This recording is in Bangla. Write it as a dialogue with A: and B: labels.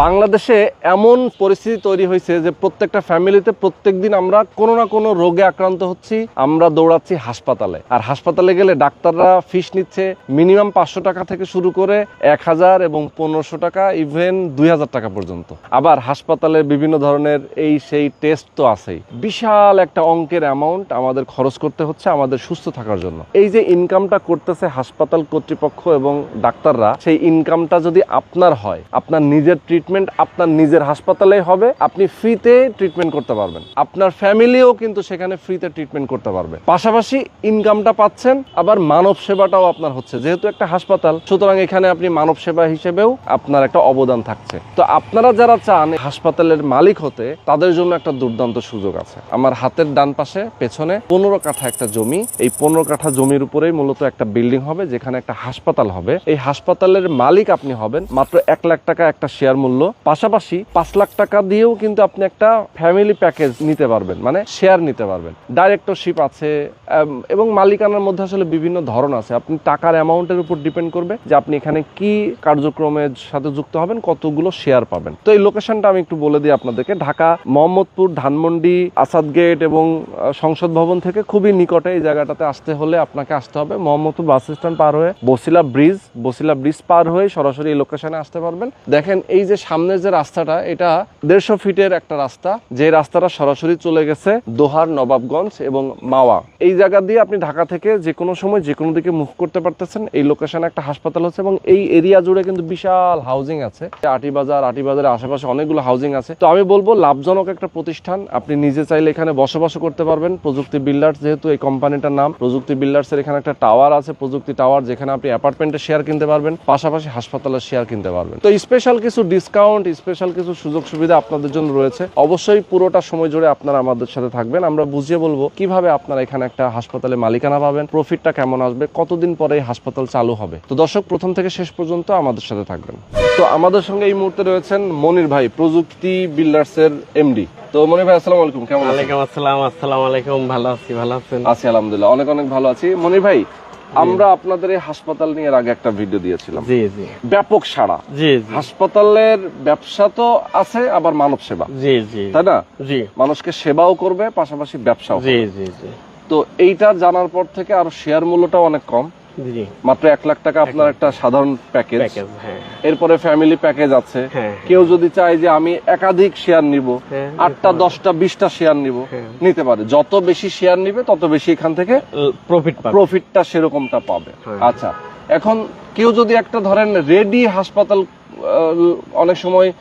A: বাংলাদেশে এমন পরিস্থিতি তৈরি হয়েছে যে প্রত্যেকটা ফ্যামিলিতে প্রত্যেকদিন আমরা কোনো না কোনো রোগে আক্রান্ত হচ্ছি। আমরা দৌড়াচ্ছি হাসপাতালে। আর হাসপাতালে গেলে ডাক্তাররা ফিস নিচ্ছে মিনিমাম পাঁচশো টাকা থেকে শুরু করে এক হাজার এবং পনেরোশো টাকা, ইভেন দুই হাজার টাকা পর্যন্ত। আবার হাসপাতালে বিভিন্ন ধরনের এই সেই টেস্ট তো আছেই। বিশাল একটা অঙ্কের অ্যামাউন্ট আমাদের খরচ করতে হচ্ছে আমাদের সুস্থ থাকার জন্য। এই যে ইনকামটা করতেছে হাসপাতাল কর্তৃপক্ষ এবং ডাক্তাররা, সেই ইনকামটা যদি আপনার হয়, আপনার নিজের ট্রিটমেন্ট আপনার নিজের হাসপাতালে হবে। আপনি ফ্রিতে ট্রিটমেন্ট করতে পারবেন। আপনার ফ্যামিলিও কিন্তু সেখানে ফ্রিতে ট্রিটমেন্ট করতে পারবে। পাশাপাশি ইনকামটা পাচ্ছেন, আবার মানব সেবাটাও আপনার হচ্ছে। যেহেতু একটা হাসপাতাল, সুতরাং এখানে আপনি মানব সেবা হিসেবেও আপনার একটা অবদান থাকছে। তো আপনারা যারা চান হাসপাতালের মালিক হতে, তাদের জন্য একটা দুর্দান্ত সুযোগ আছে। আমার হাতের ডান পাশে, পেছনে পনেরো কাঠা একটা জমি। এই পনেরো কাঠা জমির উপরেই মূলত একটা বিল্ডিং হবে, যেখানে একটা হাসপাতাল হবে। এই হাসপাতালের মালিক আপনি হবেন, মাত্র এক লাখ টাকা একটা শেয়ার মূল্য পাশাপাশি পাঁচ লাখ টাকা দিয়েও কিন্তু আপনি একটা ফ্যামিলি প্যাকেজ নিতে পারবেন মানে শেয়ার নিতে পারবেন। ডাইরেক্টরশিপ আছে এবং মালিকানার মধ্যে আসলে বিভিন্ন ধরন আছে। আপনি টাকার অ্যামাউন্টের উপর ডিপেন্ড করবে যে আপনি এখানে কি কার্যক্রমের সাথে যুক্ত হবেন, কতগুলো শেয়ার পাবেন। তো এই লোকেশনটা আমি একটু বলে দিই আপনাদেরকে। ঢাকা, মোহাম্মদপুর, ধানমন্ডি, আসাদ গেট এবং সংসদ ভবন থেকে খুবই নিকটে এই জায়গাটাতে আসতে হলে আপনাকে আসতে হবে। মোহাম্মদপুর বাস স্ট্যান্ড পার হয়ে বসিলা ব্রিজ বসিলা ব্রিজ পার হয়ে সরাসরি এই লোকেশনে আসতে পারবেন। দেখেন এই যে সামনের যে রাস্তাটা, এটা দেড়শো ফিটের একটা রাস্তা। যে রাস্তাটা সরাসরি চলে গেছে দোহার নবাবগঞ্জ এবং মাওয়া। এই জায়গা দিয়ে আপনি ঢাকা থেকে যে কোনো সময় যে কোনো দিকে মুভ করতে পারতেছেন। এই লোকেশনে একটা হাসপাতাল হচ্ছে এবং এই এরিয়া জুড়ে কিন্তু বিশাল হাউজিং আছে। আটি বাজার, আটি বাজারের আশেপাশে অনেকগুলো হাউজিং আছে। তো আমি বলব, লাভজনক একটা প্রতিষ্ঠান। আপনি নিজে চাইলে এখানে বসবাস করতে পারবেন। প্রযুক্তি বিল্ডার্স যেহেতু এই কোম্পানিটার নাম, প্রযুক্তি বিল্ডার্সের এখানে একটা টাওয়ার আছে, প্রযুক্তি টাওয়ার যেখানে আপনি অ্যাপার্টমেন্টের শেয়ার কিনতে পারবেন। পাশাপাশি হাসপাতালের শেয়ার কিনতে পারবেন। তো স্পেশাল কিছু ডিসকাউন্ট স্পেশাল কিছু সুযোগ সুবিধা আপনাদের জন্য রয়েছে। অবশ্যই পুরোটা সময় জুড়ে আপনারা আমাদের সাথে থাকবেন। আমরা বুঝিয়ে বলব কীভাবে আপনারা এখানে একটা হাসপাতালে মালিকানা পাবেন প্রফিটটা কেমন আসবে কতদিন পরে এই হাসপাতাল চালু হবে। তো দর্শক প্রথম থেকে শেষ পর্যন্ত আমাদের সাথে থাকবেন। তো আমাদের সঙ্গে এই মুহূর্তে রয়েছেন মনির ভাই প্রযুক্তি বিল্ডার্সের এমডি তো মনির ভাই আসসালামু আলাইকুম কেমন আছেন?
B: ওয়ালাইকুম আসসালাম আসসালামু আলাইকুম ভালো আছি ভালো আছেন?
A: আছি আলহামদুলিল্লাহ অনেক অনেক ভালো আছি। মনির ভাই আমরা আপনাদের এই হাসপাতাল নিয়ে আগে একটা ভিডিও দিয়েছিলাম।
B: জি জি।
A: ব্যাপক সাড়া।
B: জি
A: হাসপাতালের ব্যবসা তো আছে আবার মানব সেবা।
B: জি জি।
A: তাই না?
B: জি।
A: মানুষকে সেবাও করবে পাশাপাশি ব্যবসাও
B: জি জি জি।
A: তো এইটা জানার পর থেকে আরও শেয়ার মূল্যটা অনেক কম। মাত্র এক লাখ টাকা আপনার একটা সাধারণ প্যাকেজ
B: হ্যাঁ।
A: এরপরে ফ্যামিলি প্যাকেজ আছে।
B: হ্যাঁ
A: কেউ যদি চায় যে আমি একাধিক শেয়ার নিব
B: হ্যাঁ,
A: আটটা দশটা বিশটা শেয়ার নিব
B: হ্যাঁ।
A: নিতে পারে। যত বেশি শেয়ার নিবে তত বেশি এখান থেকে
B: প্রফিট
A: প্রফিটটা সেরকমটা পাবে।
B: হ্যাঁ।
A: আচ্ছা এখন কেউ যদি একটা ধরেন রেডি হাসপাতাল অনেক সময়